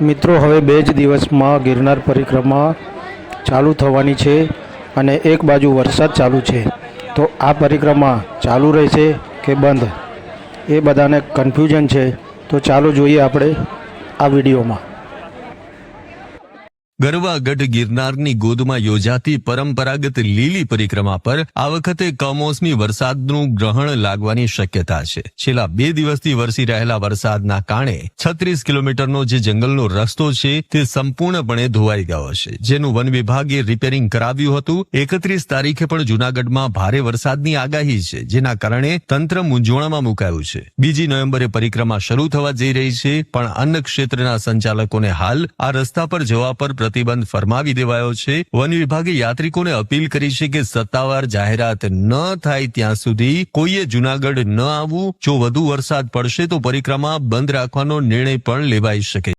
મિત્રો, હવે બે જ દિવસમાં ગિરનાર પરિક્રમા ચાલુ થવાની છે અને એક બાજુ વરસાદ ચાલુ છે. તો આ પરિક્રમા ચાલુ રહેશે કે બંધ? એ બધાને કન્ફ્યુઝન છે. તો ચાલો જોઈએ આપણે આ વિડીયોમાં. ગરવાગઢ ગિરનારની ગોદમાં યોજાતી પરંપરાગત લીલી પરિક્રમા પર આ વખતે કમોસમી વરસાદનું ગ્રહણ લાગવાની શક્યતા છે. છેલ્લા બે દિવસથી વરસી રહેલા વરસાદના કારણે છત્રીસ કિલોમીટરનો જે જંગલનો રસ્તો છે તે સંપૂર્ણપણે ધોવાઈ ગયો છે. જેનું વન વિભાગે રિપેરિંગ કરાવ્યું હતું. એકત્રીસ તારીખે પણ જૂનાગઢમાં ભારે વરસાદની આગાહી છે, જેના કારણે તંત્ર મૂંઝવણમાં મુકાયું છે. બીજી નવેમ્બરે પરિક્રમા શરૂ થવા જઈ રહી છે, પણ અન્ન ક્ષેત્રના સંચાલકોને હાલ આ રસ્તા પર જવા પર પ્રતિબંધ ફરમાવી દેવાયો છે. વન વિભાગે યાત્રિકોને અપીલ કરી છે કે સત્તાવાર જાહેરાત ન થાય ત્યાં સુધી કોઈએ જુનાગઢ ન આવવું. જો વધુ વરસાદ પડશે તો પરિક્રમા બંધ રાખવાનો નિર્ણય પણ લેવાઈ શકે.